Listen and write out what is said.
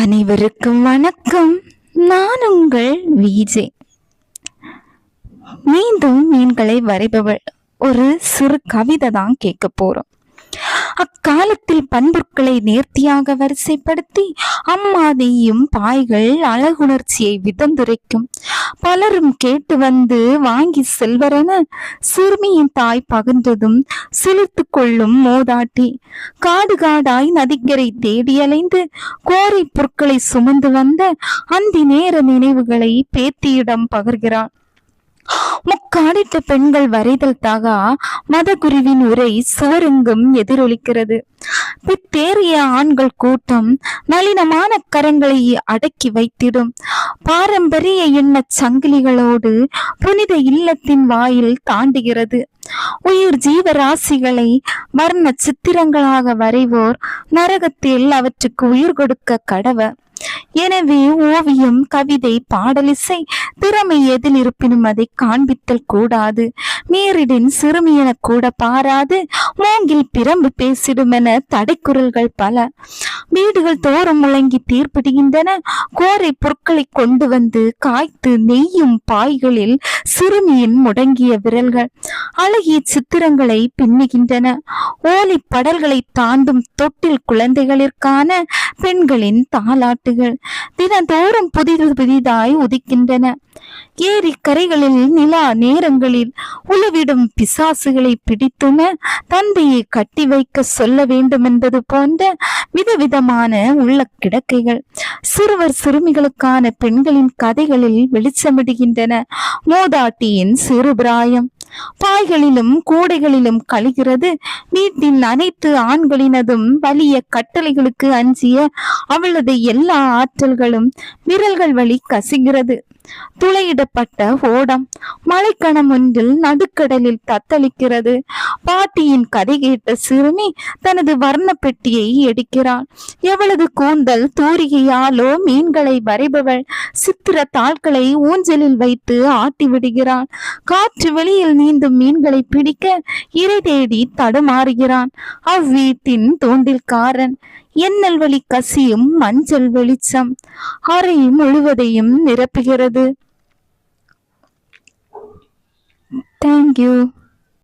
அனைவருக்கும் வணக்கம். நான் உங்கள் விஜே மீண்டும் மீன்களை வரைபவள் ஒரு சிறு கவிதை தான் கேட்க போறோம். அக்காலத்தில் பண்பொருட்களை நேர்த்தியாக வரிசைப்படுத்தி அம்மாதியும் பாய்கள் அழகுணர்ச்சியை விதந்துரைக்கும் பலரும் கேட்டு வந்து வாங்கி செல்வரென சிறுமியின் தாய் பகிர்ந்ததும் சிலித்து கொள்ளும் மோதாட்டி. காடு காடாய் நதிக்கரை தேடி அலைந்து கோரை பொருட்களை சுமந்து வந்த அந்தி நேர நினைவுகளை பேத்தியிடம் பகிர்கிறாள். முக்காடிட்ட பெண்கள் வரைதல் தாகா மதகுருவின் உரை சுவருங்கும் எதிரொலிக்கிறது. பித்தேறிய ஆண்கள் கூட்டம் நளினமான கரங்களை அடக்கி வைத்திடும். பாரம்பரிய எண்ணச் சங்கிலிகளோடு புனித இல்லத்தின் வாயில் தாண்டுகிறது. உயிர் ஜீவராசிகளை வர்ண சித்திரங்களாக வரைவோர் நரகத்தில் அவற்றுக்கு உயிர் கொடுக்க கடவ எனவே ஓவியம் கவிதை பாடலிசை திறமை எதில் இருப்பினும் அதை காண்பித்தல் கூடாது. மீறிடின் சிறுமியென கூட பாராது. மூங்கில் பிரம்பு பேசிடும் என தடைக்குரல்கள் பல. வீடுகள் தோறும் முழங்கி தீர்ப்பிடுகின்றன. கோரை பொருட்களை கொண்டு வந்து காய்த்து நெய்யும் பாய்களில் சிறுமியின் முடங்கிய விரல்கள் அழகிய சித்திரங்களை பின்னுகின்றன. ஓலி படல்களை தாண்டும் தொட்டில் குழந்தைகளிற்கான பெண்களின் தாலாட்டுகள் தினந்தோறும் புதிது புதிதாய் உதிக்கின்றன. ஏரி கரைகளில் நிலா நேரங்களில் உளவிடும் பிசாசுகளை பிடித்துன தந்தையை கட்டி வைக்க சொல்ல வேண்டும் என்பது போன்ற விதவிதமான உள்ள கிடக்கைகள் சிறுவர் சிறுமிகளுக்கான பெண்களின் கதைகளில் வெளிச்சமிடுகின்றன. மோத மோதாட்டியின் சிறு பிராயம். பாய்களிலும் கூடைகளிலும் கழிகிறது. வீட்டின் அனைத்து ஆண்களினதும் வலிய கட்டளைகளுக்கு அஞ்சிய அவளது எல்லா ஆற்றல்களும் விரல்கள் வழி கசிகிறது. துளையிடப்பட்ட ஓடம் மழைக்கணம் ஒன்றில் நடுக்கடலில் தத்தளிக்கிறது. பாட்டியின் கதை கேட்ட சிறுமி தனது வர்ண பெட்டியை எடுக்கிறாள். எவளது கூந்தல் தூரிகையாலோ மீன்களை வரைபவள் சித்திர தாள்களை ஊஞ்சலில் வைத்து ஆட்டி விடுகிறாள் காற்று வெளியில் நீந்தும் மீன்களை பிடிக்க இறை தேடி தடுமாறுகிறான். அவ்வீட்டின் தோண்டில்காரன் எண்ணல் வழி கசியும் மஞ்சள் வெளிச்சம் அறை முழுவதையும் நிரப்புகிறது. தேங்க்யூ